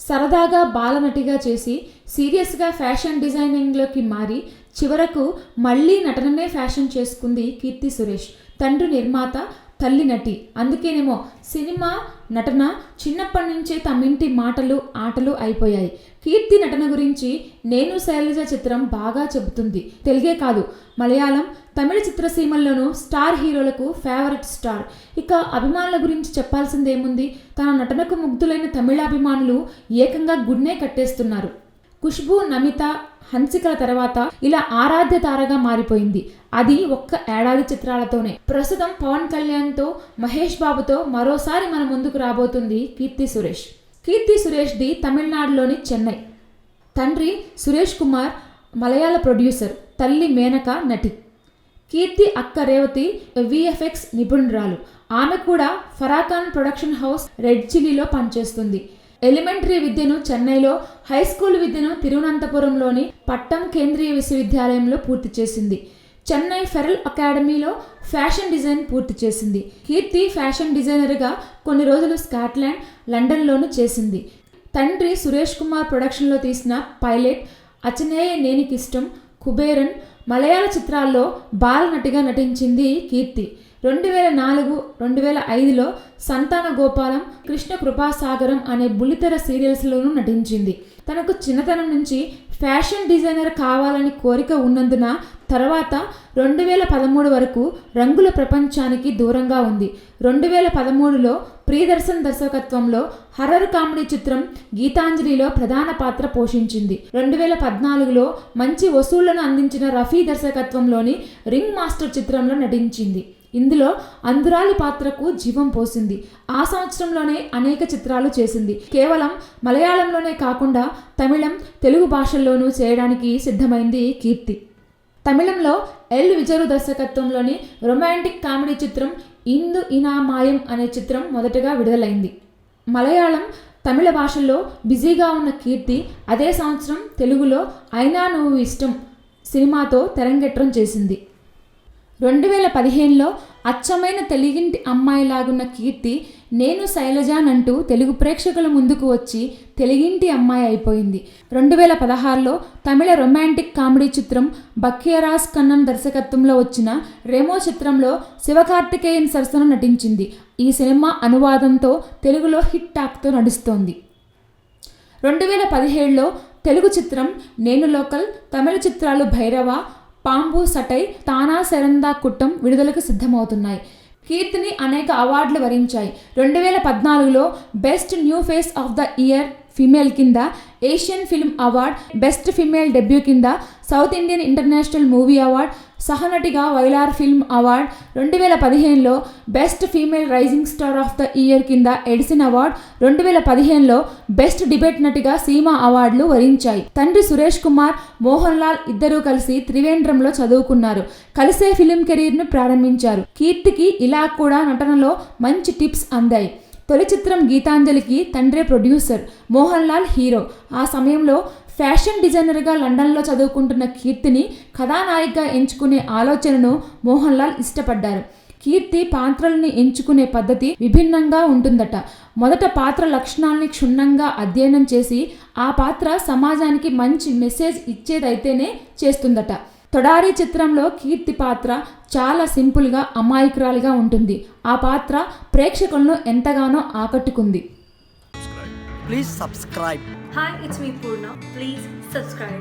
సరదాగా బాలనటిగా చేసి సీరియస్గా ఫ్యాషన్ డిజైనింగ్లోకి మారి చివరకు మళ్ళీ నటననే ఫ్యాషన్ చేసుకుంది కీర్తి సురేష్. తండ్రి నిర్మాత తల్లి నటి. అందుకేనేమో సినిమా నటన చిన్నప్పటి నుంచే తమింటి మాటలు ఆటలు అయిపోయాయి. కీర్తి నటన గురించి నేను శైలజ చిత్రం బాగా చెబుతుంది. తెలుగే కాదు. మలయాళం తమిళ చిత్రసీమల్లోనూ స్టార్ హీరోలకు ఫేవరెట్ స్టార్. ఇక అభిమానుల గురించి చెప్పాల్సిందేముంది? తన నటనకు ముగ్ధులైన తమిళాభిమానులు ఏకంగా గుడ్నే కట్టేస్తున్నారు. ఖుష్బూ నమిత హన్సికల తర్వాత ఇలా ఆరాధ్య తారగా మారిపోయింది. అది ఒక్క ఏడాది చిత్రాలతోనే. ప్రస్తుతం పవన్ కళ్యాణ్తో మహేష్ బాబుతో మరోసారి మన ముందుకు రాబోతుంది కీర్తి సురేష్. కీర్తి సురేష్ది తమిళనాడులోని చెన్నై. తండ్రి సురేష్ కుమార్ మలయాళ ప్రొడ్యూసర్ తల్లి మేనక నటి. కీర్తి అక్క రేవతి విఎఫ్ఎక్స్ నిపుణురాలు. ఆమె కూడా ఫరాఖాన్ ప్రొడక్షన్ హౌస్ రెడ్ చిల్లీలో పనిచేస్తుంది. ఎలిమెంటరీ విద్యను చెన్నైలో హై స్కూల్ విద్యను తిరువనంతపురంలోని పట్టం కేంద్రీయ విశ్వవిద్యాలయంలో పూర్తి చేసింది. చెన్నై ఫెరల్ అకాడమీలో ఫ్యాషన్ డిజైన్ పూర్తి చేసింది. కీర్తి ఫ్యాషన్ డిజైనర్గా కొన్ని రోజులు స్కాట్లాండ్ లండన్లోనూ చేసింది. తండ్రి సురేష్ కుమార్ ప్రొడక్షన్లో తీసిన పైలట్ అచనేయ నేనికిష్టం కుబేరన్ మలయాళ చిత్రాల్లో బాలనటిగా నటించింది కీర్తి. రెండు వేల నాలుగు రెండు వేల ఐదులో సంతాన గోపాలం కృష్ణ కృపాసాగరం అనే బుల్లితెర సీరియల్స్లోనూ నటించింది. తనకు చిన్నతనం నుంచి ఫ్యాషన్ డిజైనర్ కావాలని కోరిక ఉన్నందున తర్వాత రెండు వేల పదమూడు వరకు రంగుల ప్రపంచానికి దూరంగా ఉంది. రెండు వేల పదమూడులో ప్రియదర్శన్ దర్శకత్వంలో హర్రర్ కామెడీ చిత్రం గీతాంజలిలో ప్రధాన పాత్ర పోషించింది. రెండు వేల పద్నాలుగులో మంచి వసూళ్ళను అందించిన రఫీ దర్శకత్వంలోని రింగ్ మాస్టర్ చిత్రంలో నటించింది. ఇందులో అందురాలి పాత్రకు జీవం పోసింది. ఆ సంవత్సరంలోనే అనేక చిత్రాలు చేసింది. కేవలం మలయాళంలోనే కాకుండా తమిళం తెలుగు భాషల్లోనూ చేయడానికి సిద్ధమైంది కీర్తి. తమిళంలో ఎల్. విజరు దర్శకత్వంలోని రొమాంటిక్ కామెడీ చిత్రం ఇందు ఇనా మాయం అనే చిత్రం మొదటగా విడుదలైంది. మలయాళం తమిళ భాషల్లో బిజీగా ఉన్న కీర్తి అదే సంవత్సరం తెలుగులో అయినా నువ్వు ఇష్టం సినిమాతో తెరంగేట్రం చేసింది. రెండు వేల పదిహేనులో అచ్చమైన తెలుగింటి అమ్మాయిలాగున్న కీర్తి నేను శైలజానంటూ తెలుగు ప్రేక్షకుల ముందుకు వచ్చి తెలుగింటి అమ్మాయి అయిపోయింది. రెండు వేల పదహారులో తమిళ రొమాంటిక్ కామెడీ చిత్రం బక్కేరాస్ కన్నన్ దర్శకత్వంలో వచ్చిన రెమో చిత్రంలో శివకార్తికేయన్ సరసన నటించింది. ఈ సినిమా అనువాదంతో తెలుగులో హిట్ టాక్తో నడుస్తోంది. రెండు వేల పదిహేడులో తెలుగు చిత్రం నేను లోకల్ తమిళ చిత్రాలు భైరవ పాంబు సటై తానా శరందా కుట్టం విడుదలకు సిద్ధమవుతున్నాయి. కీర్తిని అనేక అవార్డులు వరించాయి. రెండు వేల పద్నాలుగులో best new face of the year female కింద Asian film award best female debut కింద south Indian international movie award సహనటిగా Vayalar film award రెండు వేల పదిహేనులో best female rising star of the year కింద ఎడిసన్ అవార్డ్ రెండు వేల పదిహేనులో బెస్ట్ డిబేట్ నటిగా సీమా అవార్డులు వరించాయి. తండ్రి సురేష్ కుమార్ మోహన్ లాల్ ఇద్దరూ కలిసి త్రివేంద్రంలో చదువుకున్నారు. కలిసే ఫిలిం కెరీర్ను ప్రారంభించారు. కీర్తికి ఇలా కూడా నటనలో మంచి టిప్స్ అందాయి. తొలి చిత్రం గీతాంజలికి తండ్రే ప్రొడ్యూసర్ మోహన్ లాల్ హీరో. ఆ సమయంలో ఫ్యాషన్ డిజైనర్గా లండన్లో చదువుకుంటున్న కీర్తిని కథానాయికగా ఎంచుకునే ఆలోచనను మోహన్ లాల్ ఇష్టపడ్డారు. కీర్తి పాత్రల్ని ఎంచుకునే పద్ధతి విభిన్నంగా ఉంటుందట. మొదట పాత్ర లక్షణాలని క్షుణ్ణంగా అధ్యయనం చేసి ఆ పాత్ర సమాజానికి మంచి మెసేజ్ ఇచ్చేదైతేనే చేస్తుందట. తొడారి చిత్రంలో కీర్తి పాత్ర చాలా సింపుల్గా అమాయకురాలిగా ఉంటుంది ఆ పాత్ర ప్రేక్షకులను ఎంతగానో ఆకట్టుకుంది Please subscribe. Hi, it's me Purna. Please subscribe.